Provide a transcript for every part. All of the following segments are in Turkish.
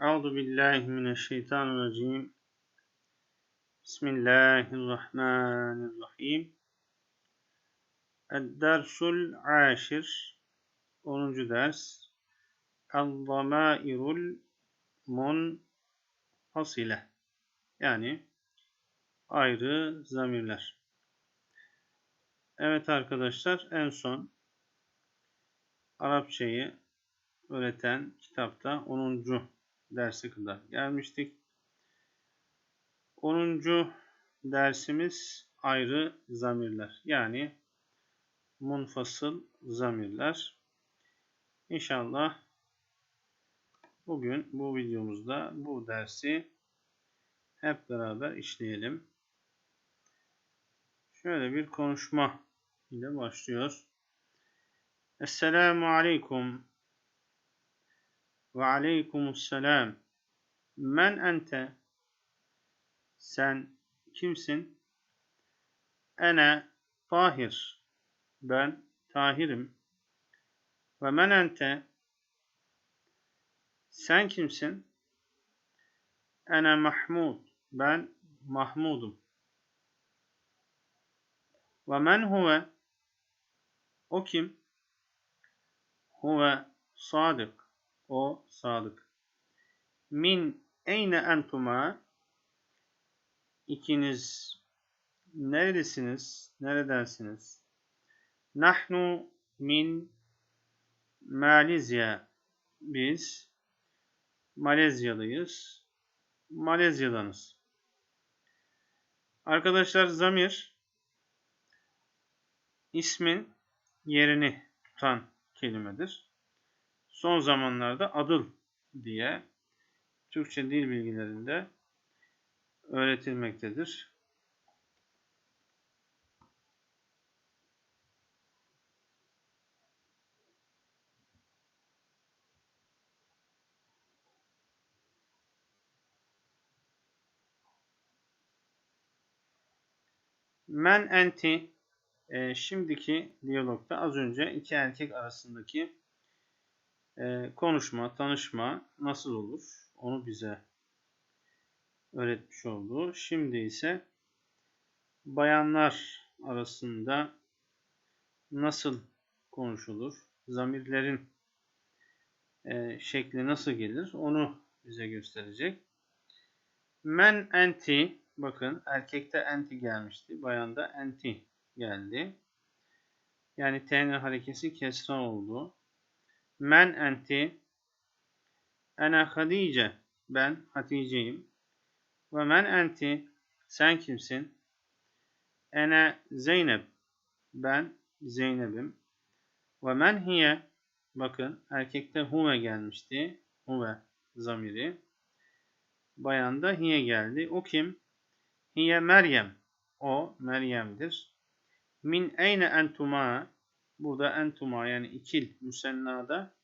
Euzu billahi mineşşeytanirracim. Bismillahirrahmanirrahim. Ed-dersul aşir 10. ders. El-zamairul munfasile. Yani ayrı zamirler. Evet arkadaşlar en son Arapçayı öğreten kitapta 10. dersi kadar gelmiştik. 10. dersimiz ayrı zamirler. Yani munfasıl zamirler. İnşallah bugün bu videomuzda bu dersi hep beraber işleyelim. Şöyle bir konuşma ile başlıyor. Esselamu Aleyküm ve Aleykümselam. Men ente? Sen kimsin? Ene Tahir. Ben Tahir'im. Ve men ente? Sen kimsin? Ene Mahmud. Ben Mahmud'um. Ve men huve? O kim? Huve sadık. O sadık. Min eyne entuma? İkiniz neredesiniz? Neredensiniz? Nahnu min Malezya. Biz Malezyalıyız. Malezya'danız. Arkadaşlar zamir ismin yerini tutan kelimedir. Son zamanlarda adıl diye Türkçe dil bilgilerinde öğretilmektedir. Men enti e, şimdiki diyalogda az önce iki erkek arasındaki e, konuşma, tanışma nasıl olur onu bize öğretmiş oldu. Şimdi ise bayanlar arasında nasıl konuşulur, zamirlerin e, şekli nasıl gelir onu bize gösterecek. Men enti, bakın erkekte enti gelmişti, bayanda enti geldi. Yani t'nin harekesi kesra oldu. Men enti, ana Hadice, ben Hatice'yim. Ve men enti, sen kimsin? Ene Zeynep, ben Zeynep'im. Ve men hiye, bakın erkekte huve gelmişti. Huve zamiri. Bayanda hiye geldi. O kim? Hiye Meryem. O Meryem'dir. Min eyne entuma, burada entuma yani ikil müsennada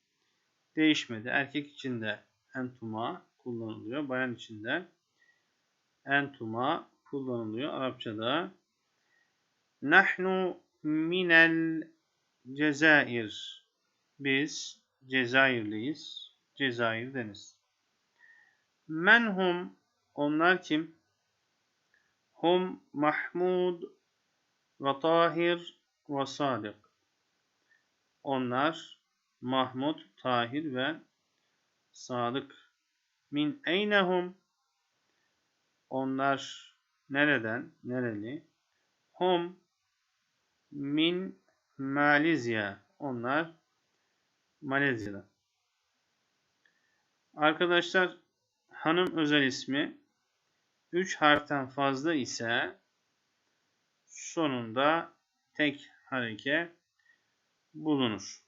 değişmedi. Erkek için de entuma kullanılıyor. Bayan için de entuma kullanılıyor Arapçada. Nahnu minel Cezayir. Biz Cezayirliyiz. Cezayir deniz. Menhum onlar kim? Hum Mahmud ve Tahir ve Sadık. Onlar Mahmud, Tahir ve Sadık. Min eynehum onlar nereden, nereli? Hum min Malezya. Onlar Malezya'da. Arkadaşlar hanım özel ismi 3 harften fazla ise sonunda tek hareke bulunur.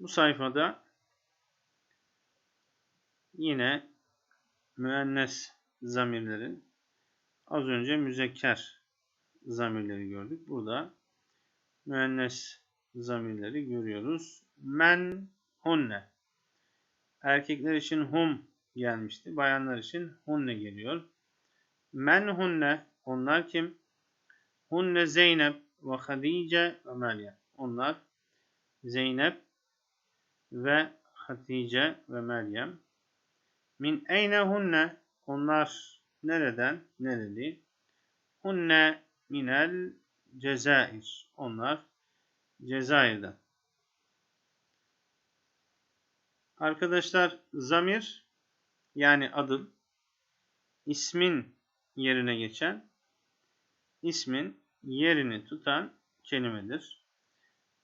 Bu sayfada yine müennes zamirlerin az önce müzekker zamirleri gördük. Burada müennes zamirleri görüyoruz. Men hunne. Erkekler için hum gelmişti. Bayanlar için hunne geliyor. Men hunne onlar kim? Hunne Zeynep ve Hadice ve Meryem. Onlar Zeynep ve Hatice ve Meryem. Min eyne hunne? Onlar nereden? Nereli? Hunne minel Cezayir. Onlar Cezayir'den. Arkadaşlar zamir yani adı ismin yerine geçen ismin yerini tutan kelimedir.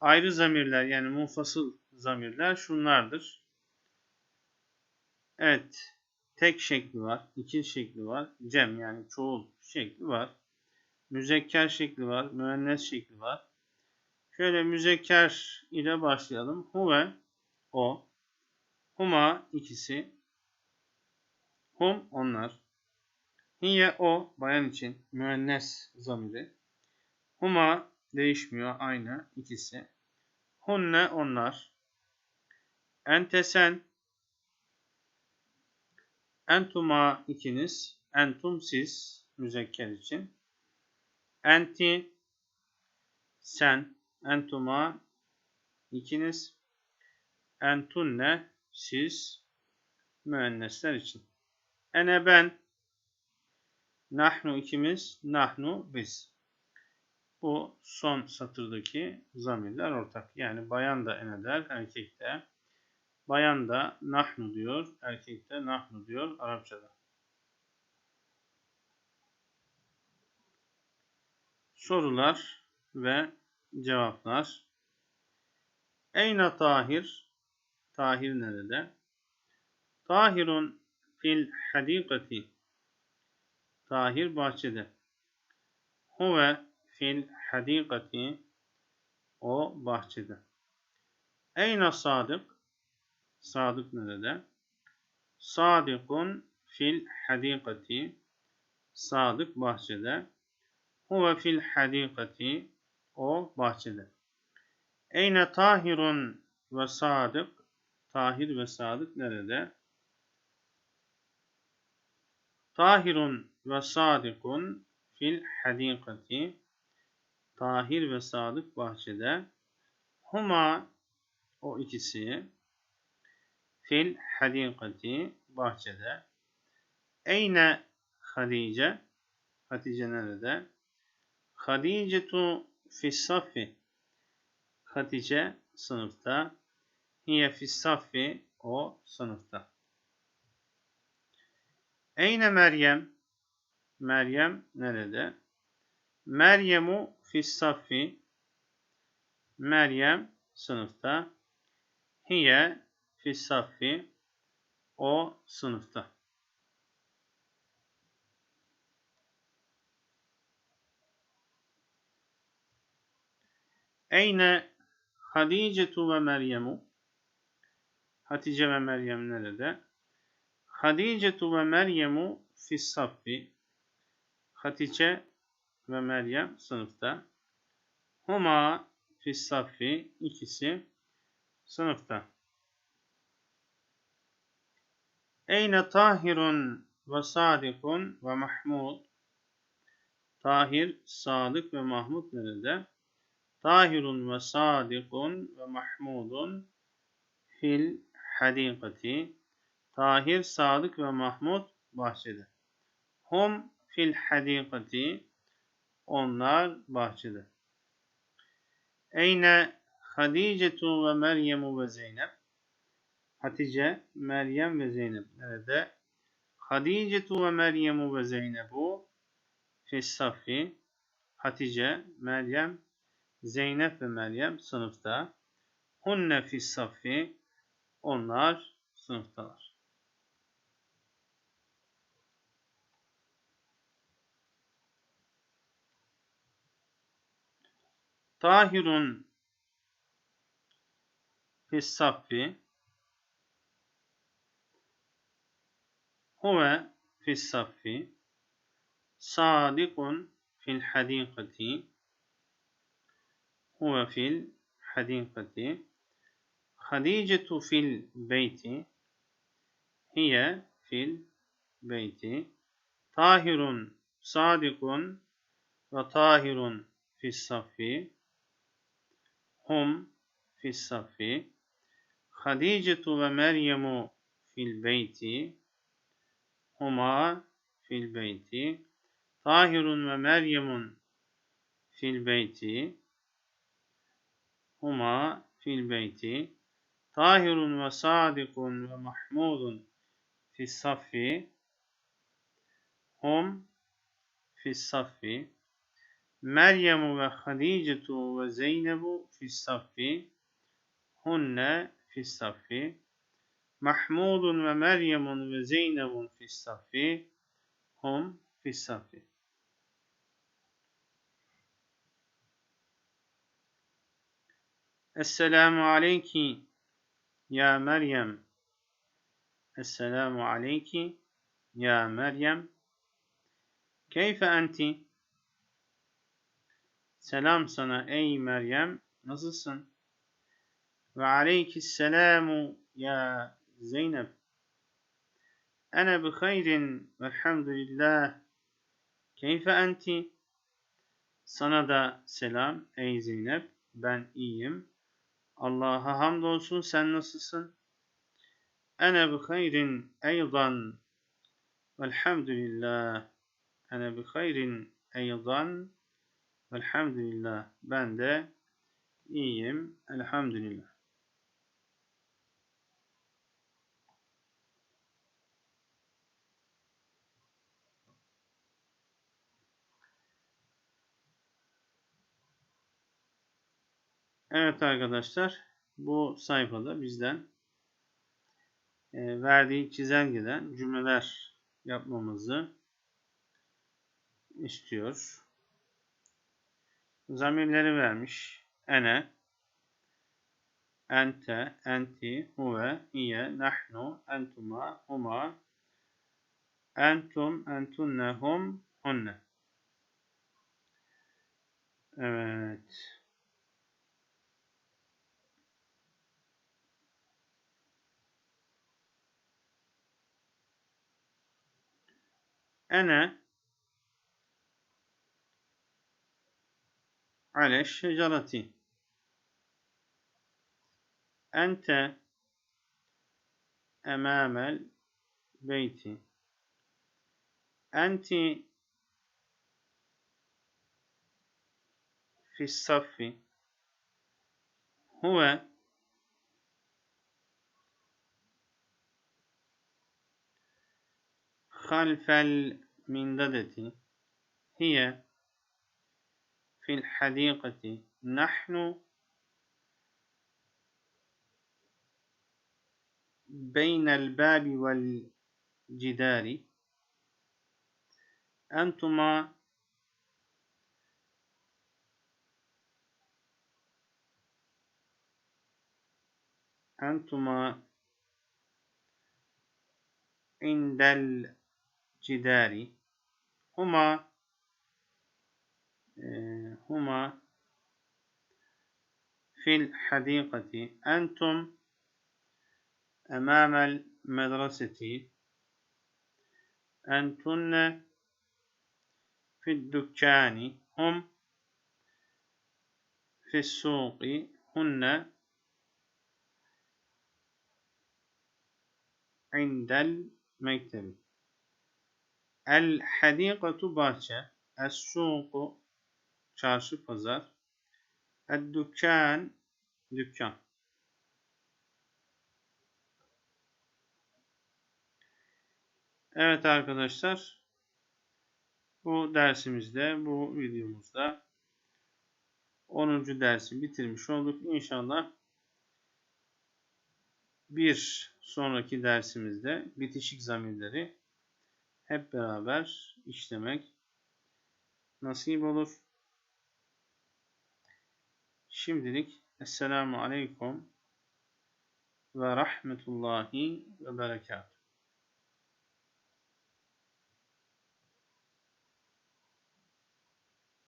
Ayrı zamirler yani munfasıl zamirler şunlardır. Evet. Tek şekli var. ikil şekli var. Cem yani çoğul şekli var. Müzekker şekli var. Müennes şekli var. Şöyle müzekker ile başlayalım. Huve o. Huma ikisi. Hum onlar. Hiye o bayan için müennes zamiri. Huma değişmiyor aynı ikisi. Hunne onlar. Ente sen. Entuma ikiniz. Entum siz müzekker için. Enti sen. Entuma ikiniz. Entunne siz müennesler için. Ene ben. Nahnu ikimiz. Nahnu biz. Bu son satırdaki zamirler ortak. Yani bayan da ene der, erkek de. Bayan da nahnu diyor, erkek de nahnu diyor Arapçada. Sorular ve cevaplar. Eyna tahir? Tahir nerede? Tahirun fil hadikati. Tahir bahçede. Huve fil hadikati. O bahçede. Eyna sadık? Sadık nerede? Sadikun fil hadikati. Sadık bahçede. Huve fil hadikati. O bahçede. Eyne tahirun ve sadık. Tahir ve sadık nerede? Tahirun ve sadikun fil hadikati. Tahir ve sadık bahçede. Huma o ikisi fil hadikati bahçede. Eyne Hadice? Hatice nerede? Hadicetu fissafi. Hatice sınıfta. Hiye fissafi o sınıfta. Eyne Meryem? Meryem nerede? Meryemu fissafi. Meryem sınıfta. Hiye Fissafi o sınıfta. Eyne Hadicetu ve Meryem'u Hatice ve Meryem nerede? Hadicetu ve Meryem'u fissaffi Hatice ve Meryem sınıfta. Huma fissaffi ikisi sınıfta. Eyne tahirun ve sadikun ve mahmud. Tahir, sadık ve mahmud nerede? Tahirun ve sadikun ve mahmudun fil hadikati. Tahir, sadık ve mahmud bahçede. Hum fil hadikati. Onlar bahçede. Eyne Hadicetu ve Meryemu ve Zeynep. Hatice, Meryem ve Zeynep nerede? Hadicetu ve Meryemu ve Zeynebu fissafi. Hatice, Meryem, Zeynep ve Meryem sınıfta. Hunne fissafi. Onlar sınıftalar. Tahirun fissafi. Huve fissaffi Sadikun fil hadikati Huve fil hadikati Hadicetu fil beyti Hiye fil beyti Tahirun sadikun ve tahirun fis saffi hum fis saffi Hadicetu ve Meryemu fil beyti huma fil beyti Tahirun ve Meryemun fil beyti huma fil beyti Tahirun ve Sadikun ve Mahmudun fis saffi hum fis saffi Meryem ve Hadicetu ve Zeynebu fis saffi hunne fis saffi Mahmudun ve Meryem'un ve Zeynep'un fis saffi hum fis saffi Esselamu aleyki ya Meryem Esselamu aleyki ya Meryem Keyfe enti Selam sana ey Meryem nasılsın? Ve aleykisselamu ya Zeynep. Ene bi hayrin velhamdülillah. Keyfe enti? Sana da selam ey Zeynep. Ben iyiyim. Allah'a hamdolsun sen nasılsın? Ene bi hayrin eydan. Velhamdülillah. Ene bi hayrin eydan. Velhamdülillah. Ben de iyiyim. Elhamdülillah. Evet arkadaşlar bu sayfada bizden e, verdiği çizelgeden cümleler yapmamızı istiyor. Zamirleri vermiş. Ene, ente, enti, huve, iye, nahnu, entuma, huma, entum, entunne, hum, hunne. Evet. Ene ale şecereti Ente emamel beyti Enti fis saffi Huve halfel mindadeti hiye fil hadikati nahnu بين الباب والجدار. أنتما أنتما عند الجدار. هما هما في الحديقة. أنتم أمام المدرسة. أنتن في الدكان. هم في السوق. هن عند المكتب الحديقة bahçe Es-suku çarşı pazar Ed-dükkan dükkan Evet arkadaşlar bu dersimizde bu videomuzda 10. dersi bitirmiş olduk. İnşallah bir sonraki dersimizde bitişik zamirleri hep beraber işlemek nasip olur. Şimdilik Esselamu Aleyküm ve Rahmetullahi ve Berekatuhu.